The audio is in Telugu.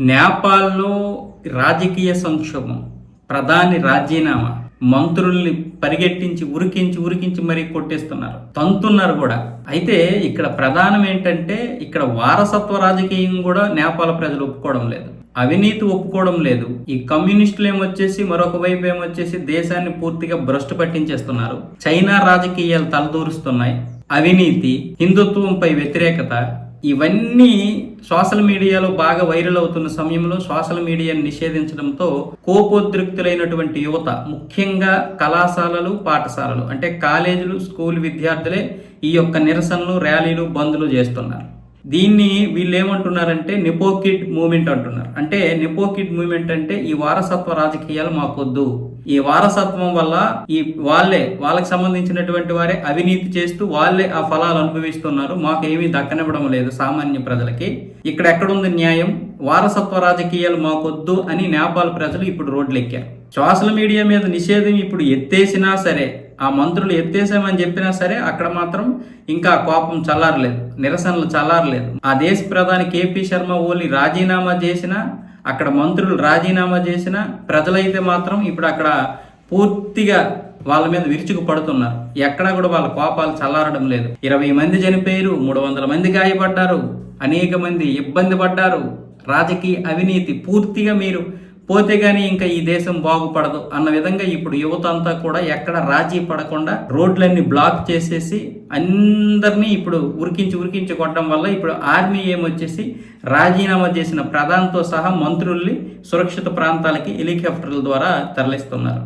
నేపాల్లో రాజకీయ సంక్షోభం ప్రధాని రాజీనామా మంత్రుల్ని పరిగెట్టించి ఉరికించి ఉరికించి మరీ కొట్టేస్తున్నారు. తంతున్నారు కూడా. అయితే ఇక్కడ ప్రధానం ఏంటంటే ఇక్కడ వారసత్వ రాజకీయం కూడా నేపాల ప్రజలు ఒప్పుకోవడం లేదు. అవినీతి ఒప్పుకోవడం లేదు. ఈ కమ్యూనిస్టులు ఏమొచ్చేసి మరొక వైపు ఏమొచ్చేసి దేశాన్ని పూర్తిగా భ్రష్టు పట్టించేస్తున్నారు. చైనా రాజకీయాలు తలదూరుస్తున్నాయి. అవినీతి హిందుత్వంపై వ్యతిరేకత ఇవన్నీ సోషల్ మీడియాలో బాగా వైరల్ అవుతున్న సమయంలో సోషల్ మీడియాను నిషేధించడంతో కోపోద్రిక్తులైనటువంటి యువత ముఖ్యంగా కళాశాలలు పాఠశాలలు అంటే కాలేజీలు స్కూల్ విద్యార్థులే ఈ యొక్క నిరసనలు ర్యాలీలు బంద్లు చేస్తున్నారు. దీన్ని వీళ్ళు ఏమంటున్నారంటే నిపోకిడ్ మూమెంట్ అంటున్నారు. అంటే నిపోకిడ్ మూమెంట్ అంటే ఈ వారసత్వ రాజకీయాలు మాకొద్దు. ఈ వారసత్వం వల్ల ఈ వాళ్ళే వాళ్ళకి సంబంధించినటువంటి వారే అవినీతి చేస్తూ వాళ్ళే ఆ ఫలాలు అనుభవిస్తున్నారు. మాకు దక్కనివ్వడం లేదు సామాన్య ప్రజలకి. ఇక్కడ ఎక్కడుంది న్యాయం? వారసత్వ రాజకీయాలు మాకొద్దు అని నేపాల్ ప్రజలు ఇప్పుడు రోడ్లు ఎక్కారు సోషల్ మీడియా మీద నిషేధం ఇప్పుడు ఎత్తేసినా సరే ఆ మంత్రులు ఎత్తేసామని చెప్పినా సరే అక్కడ మాత్రం ఇంకా కోపం చల్లారలేదు నిరసనలు చల్లారలేదు. ఆ దేశ ప్రధాని కేపీ శర్మ ఓలి రాజీనామా చేసినా అక్కడ మంత్రులు రాజీనామా చేసిన ప్రజలైతే మాత్రం ఇప్పుడు అక్కడ పూర్తిగా వాళ్ళ మీద విరుచుకు పడుతున్నారు ఎక్కడా కూడా వాళ్ళ కోపాలు చల్లారడం లేదు. ఇరవై మంది చనిపోయారు మూడు వందల మంది గాయపడ్డారు అనేక మంది ఇబ్బంది పడ్డారు. రాజకీయ అవినీతి పూర్తిగా మీరు పోతే కానీ ఇంకా ఈ దేశం బాగుపడదు అన్న విధంగా ఇప్పుడు యువత అంతా కూడా ఎక్కడ రాజీ పడకుండా రోడ్లన్నీ బ్లాక్ చేసేసి అందరినీ ఇప్పుడు ఉరికించి ఉరికించి కొట్టడం వల్ల ఇప్పుడు ఆర్మీ ఏమొచ్చేసి రాజీనామా చేసిన ప్రధానితో సహా మంత్రుల్ని సురక్షిత ప్రాంతాలకి హెలికాప్టర్ల ద్వారా తరలిస్తున్నారు.